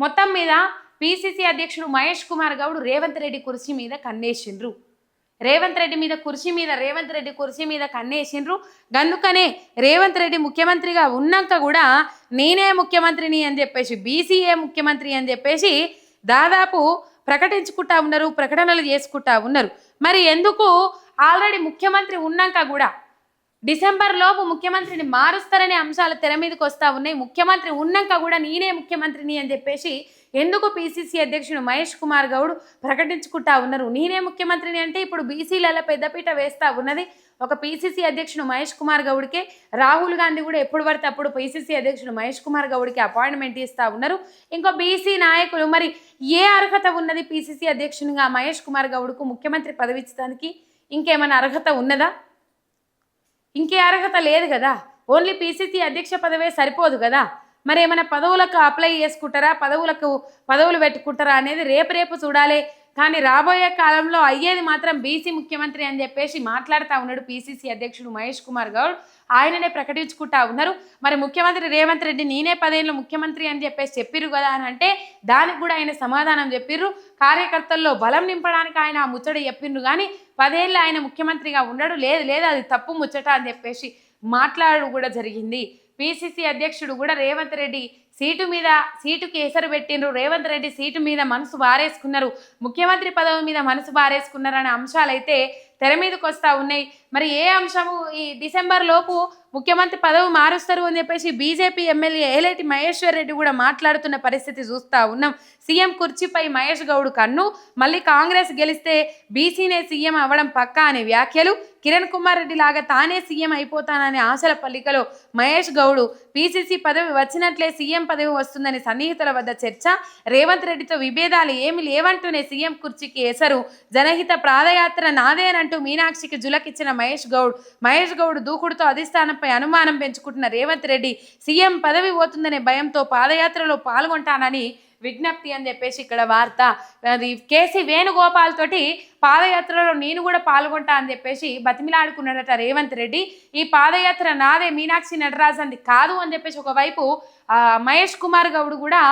మొత్తం మీద పిసిసి అధ్యక్షుడు మహేష్ కుమార్ గౌడ్ రేవంత్ రెడ్డి కుర్చీ మీద కన్నేసిండ్రు. రేవంత్ రెడ్డి మీద కుర్చీ మీద రేవంత్ రెడ్డి కుర్చీ మీద కన్నేసిండ్రు. గందుకనే రేవంత్ రెడ్డి ముఖ్యమంత్రిగా ఉన్నాక కూడా నేనే ముఖ్యమంత్రిని అని చెప్పేసి బీసీఏ ముఖ్యమంత్రి అని చెప్పేసి దాదాపు ప్రకటించుకుంటా ఉన్నారు ప్రకటనలు చేసుకుంటా ఉన్నారు. మరి ఎందుకు ఆల్రెడీ ముఖ్యమంత్రి ఉన్నాక కూడా డిసెంబర్ లోపు ముఖ్యమంత్రిని మారుస్తారనే అంశాలు తెర మీదకి వస్తా ఉన్నాయి. ముఖ్యమంత్రి ఉన్నాక కూడా నేనే ముఖ్యమంత్రిని అని చెప్పేసి ఎందుకు పిసిసి అధ్యక్షుడు మహేష్ కుమార్ గౌడ్ ప్రకటించుకుంటా ఉన్నారు? నేనే ముఖ్యమంత్రిని అంటే ఇప్పుడు బీసీలలో పెద్దపీట వేస్తా ఉన్నది ఒక పిసిసి అధ్యక్షుడు మహేష్ కుమార్ గౌడ్కే. రాహుల్ గాంధీ కూడా ఎప్పుడు పడితే అప్పుడు పిసిసి అధ్యక్షుడు మహేష్ కుమార్ గౌడ్కి అపాయింట్మెంట్ ఇస్తా ఉన్నారు. ఇంకో బీసీ నాయకులు మరి ఏ అర్హత ఉన్నది పిసిసి అధ్యక్షునిగా మహేష్ కుమార్ గౌడ్కు ముఖ్యమంత్రి పదవి ఇచ్చడానికి? ఇంకేమైనా అర్హత ఉన్నదా? ఇంకే అర్హత లేదు కదా. ఓన్లీ పీసీసీ అధ్యక్ష పదవే సరిపోదు కదా. మరి ఏమైనా పదవులకు అప్లై చేసుకుంటారా? పదవులకు పదవులు పెట్టుకుంటారా అనేది రేపు రేపు చూడాలి. కానీ రాబోయే కాలంలో అయ్యేది మాత్రం బీసీ ముఖ్యమంత్రి అని చెప్పేసి మాట్లాడుతూ ఉన్నాడు పీసీసీ అధ్యక్షుడు మహేష్ కుమార్ గౌడ్. ఆయననే ప్రకటించుకుంటా ఉన్నారు. మరి ముఖ్యమంత్రి రేవంత్ రెడ్డి నేనే పదేళ్ళు ముఖ్యమంత్రి అని చెప్పేసి చెప్పిర్రు కదా అని అంటే దానికి కూడా ఆయన సమాధానం చెప్పిర్రు. కార్యకర్తల్లో బలం నింపడానికి ఆయన ఆ ముచ్చట చెప్పిండ్రు కానీ పదేళ్ళు ఆయన ముఖ్యమంత్రిగా ఉండడు. లేదు లేదు అది తప్పు ముచ్చట అని చెప్పేసి మాట్లాడు కూడా జరిగింది. పిసిసి అధ్యక్షుడు కూడా రేవంత్ రెడ్డి సీటు మీద సీటుకి ఎసరు పెట్టిండ్రు. రేవంత్ రెడ్డి సీటు మీద మనసు బారేసుకున్నారు ముఖ్యమంత్రి పదవి మీద మనసు బారేసుకున్నారు అనే అంశాలైతే తెర మీదకి వస్తూ ఉన్నాయి. మరి ఏ అంశము ఈ డిసెంబర్ లోపు ముఖ్యమంత్రి పదవి మారుస్తారు అని చెప్పేసి బీజేపీ ఎమ్మెల్యే ఏలేటి మహేశ్వర్ రెడ్డి కూడా మాట్లాడుతున్న పరిస్థితి చూస్తూ ఉన్నాం. సీఎం కుర్చీపై మహేష్ గౌడ్ కన్ను మళ్ళీ కాంగ్రెస్ గెలిస్తే బీసీనే సీఎం అవ్వడం పక్కా అనే వ్యాఖ్యలు కిరణ్ కుమార్ రెడ్డి లాగా తానే సీఎం అయిపోతాననే ఆశల పల్లికలో మహేష్ గౌడ్ పీసీసీ పదవి వచ్చినట్లే సీఎం పదవి వస్తుందని సన్నిహితుల వద్ద చర్చ. రేవంత్ రెడ్డితో విభేదాలు ఏమి లేవంటూనే సీఎం కుర్చీకి ఎసరు. జనహిత పాదయాత్ర నాదేనంటూ మీనాక్షికి జులకిచ్చిన మహేష్ గౌడ్ మహేష్ గౌడ్ దూకుడుతో అధిష్టానంపై అనుమానం పెంచుకుంటున్న రేవంత్ రెడ్డి సీఎం పదవి పోతుందనే భయంతో పాదయాత్రలో పాల్గొంటానని విజ్ఞప్తి అని చెప్పేసి ఇక్కడ వార్త అది కేసీ వేణుగోపాల్ తోటి పాదయాత్రలో నేను కూడా పాల్గొంటా అని చెప్పేసి బతిమిలాడుకున్నాడట రేవంత్ రెడ్డి. ఈ పాదయాత్ర నాదే మీనాక్షి నటరాజ్ కాదు అని చెప్పేసి ఒకవైపు మహేష్ కుమార్ గౌడ్ కూడా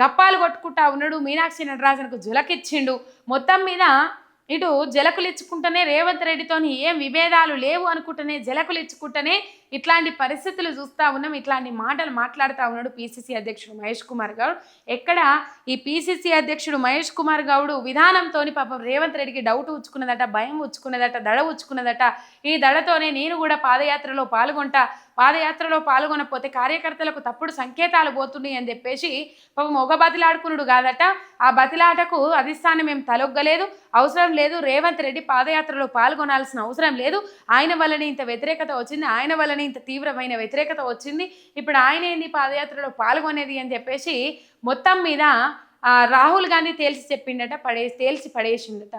గప్పాలు కొట్టుకుంటా ఉన్నాడు మీనాక్షి నటరాజన్కు జులకిచ్చిండు. మొత్తం మీద ఇటు జలకులు ఇచ్చుకుంటేనే రేవంత్ రెడ్డితోని ఏం విభేదాలు లేవు అనుకుంటేనే జలకులు ఇచ్చుకుంటేనే ఇట్లాంటి పరిస్థితులు చూస్తూ ఉన్నాం ఇట్లాంటి మాటలు మాట్లాడుతూ ఉన్నాడు పీసీసీ అధ్యక్షుడు మహేష్ కుమార్ గౌడ్. ఎక్కడ ఈ పీసీసీ అధ్యక్షుడు మహేష్ కుమార్ గౌడ్ విధానంతో పాపం రేవంత్ రెడ్డికి డౌట్ ఉచ్చుకున్నదట భయం ఉచ్చుకున్నదట దడ ఉచ్చుకున్నదట. ఈ దడతోనే నేను కూడా పాదయాత్రలో పాల్గొంటా పాదయాత్రలో పాల్గొనకపోతే కార్యకర్తలకు తప్పుడు సంకేతాలు పోతున్నాయి అని చెప్పేసి పాపం ఒక బతిలాడుకునుడు కాదట. ఆ బతిలాటకు అధిష్టానం ఏం తలొగ్గలేదు అవసరం లేదు. రేవంత్ రెడ్డి పాదయాత్రలో పాల్గొనాల్సిన అవసరం లేదు. ఆయన వల్లనే ఇంత వ్యతిరేకత వచ్చింది ఆయన వల్లనే ఇంత తీవ్రమైన వ్యతిరేకత వచ్చింది. ఇప్పుడు ఆయన ఏంది పాదయాత్రలో పాల్గొనేది అని చెప్పేసి మొత్తం మీద రాహుల్ గాంధీ తేల్చి చెప్పిండట పడే తేల్చి పడేసిండట.